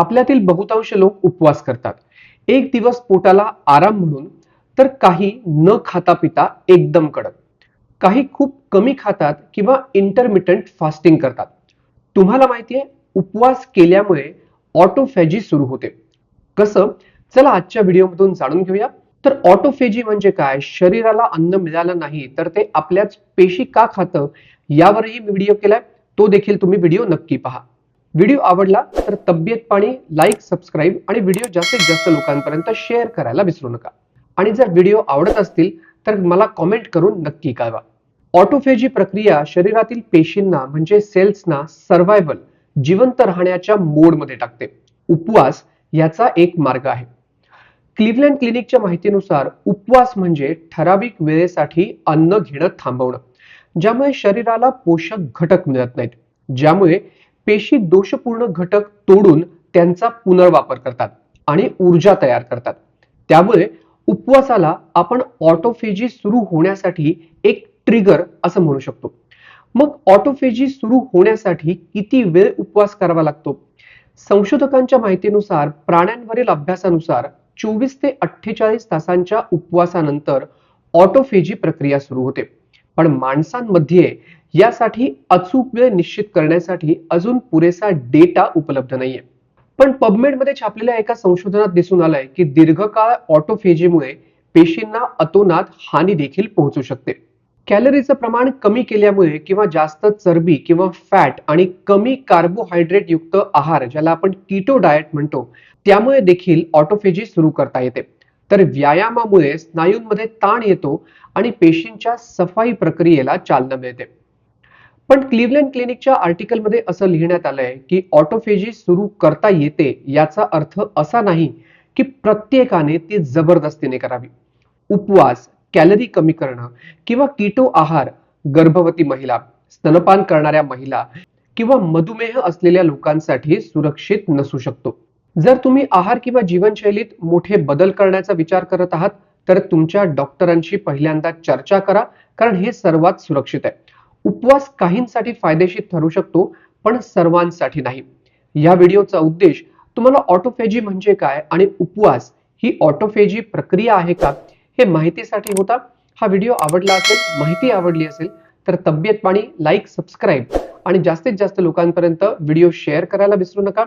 आपल्यातील बहुतांश लोक उपवास करतात. एक दिवस पोटाला आराम म्हणून तर काही न खाता पिता एकदम कडक. काही खूप कमी खातात किंवा इंटरमिटंट फास्टिंग करतात. तुम्हाला माहितीये उपवास केल्यामुळे ऑटोफॅजी सुरू होते. कसं? चला आजच्या व्हिडिओमधून जाणून घेऊया. तर ऑटोफेजी म्हणजे काय? शरीराला अन्न मिळालं नाही तर ते आपल्याच पेशी का खातं? यावरही मी व्हिडिओ केलाय. तो देखील तुम्ही व्हिडिओ नक्की पहा. व्हिडिओ आवडला तर तब्येत पाणी लाईक सबस्क्राईब आणि व्हिडिओ जास्तीत जास्त लोकांपर्यंत शेअर करायला विसरू नका. आणि जर व्हिडिओ आवडत असतील तर मला कॉमेंट करून नक्की कळवा. ऑटोफेजी प्रक्रिया शरीरातील पेशींना म्हणजे सेल्सना सर्व्हायव्हल जिवंत राहण्याच्या मोडमध्ये टाकते. उपवास याचा एक मार्ग आहे. क्लिव्हलँड क्लिनिकच्या माहितीनुसार उपवास म्हणजे ठराविक वेळेसाठी अन्न घेणं थांबवणं ज्यामुळे शरीराला पोषक घटक मिळत नाहीत. ज्यामुळे पेशी दोषपूर्ण घटक तोडून त्यांचा पुनर्वापर करतात आणि ऊर्जा तयार करतात. त्यामुळे उपवासाला आपण ऑटोफेजी सुरू होण्यासाठी एक ट्रिगर असं म्हणू शकतो. मग ऑटोफेजी सुरू होण्यासाठी किती वेळ उपवास करावा लागतो? संशोधकांच्या माहितीनुसार प्राण्यांवरील अभ्यासानुसार चोवीस ते अठ्ठेचाळीस तासांच्या उपवासानंतर ऑटोफेजी प्रक्रिया सुरू होते. पण माणसांमध्ये यासाठी अचूक वेळ निश्चित करण्यासाठी अजून पुरेसा डेटा उपलब्ध नाहीये. पण पबमेडमध्ये छापलेल्या एका संशोधनात दिसून आलंय की दीर्घकाळ ऑटोफेजीमुळे पेशींना अतोनात हानी देखील पोहोचू शकते. कॅलरीचं प्रमाण कमी केल्यामुळे किंवा जास्त चरबी किंवा फॅट आणि कमी कार्बोहायड्रेट युक्त आहार ज्याला आपण किटो डाएट म्हणतो त्यामुळे देखील ऑटोफेजी सुरू करता येते. तर व्यायामामुळे स्नायूंमध्ये ताण येतो आणि पेशींच्या सफाई प्रक्रियेला चालना मिळते. पण क्लिव्हलँड क्लिनिकच्या आर्टिकलमध्ये असं लिहिण्यात आलंय की ऑटोफेजी सुरू करता येते याचा अर्थ असा नाही की प्रत्येकाने ती जबरदस्तीने करावी. उपवास कॅलरी कमी करणं किंवा कीटो आहार गर्भवती महिला स्तनपान करणाऱ्या महिला किंवा मधुमेह असलेल्या लोकांसाठी सुरक्षित नसू शकतो. जर तुम्ही आहार किंवा जीवनशैलीत मोठे बदल करण्याचा विचार करत आहात तर तुमच्या डॉक्टरांशी पहिल्यांदा चर्चा करा कारण हे सर्वात सुरक्षित आहे. उपवास काहींसाठी फायदेशीर ठरू शकतो पण सर्वांसाठी नाही. या व्हिडिओचा उद्देश तुम्हाला ऑटोफेजी म्हणजे काय आणि उपवास ही ऑटोफेजी प्रक्रिया आहे का हे माहितीसाठी होता. हा व्हिडिओ आवडला असेल माहिती आवडली असेल तर तब्येत पाणी लाईक सबस्क्राईब आणि जास्तीत जास्त लोकांपर्यंत व्हिडिओ शेअर करायला विसरू नका.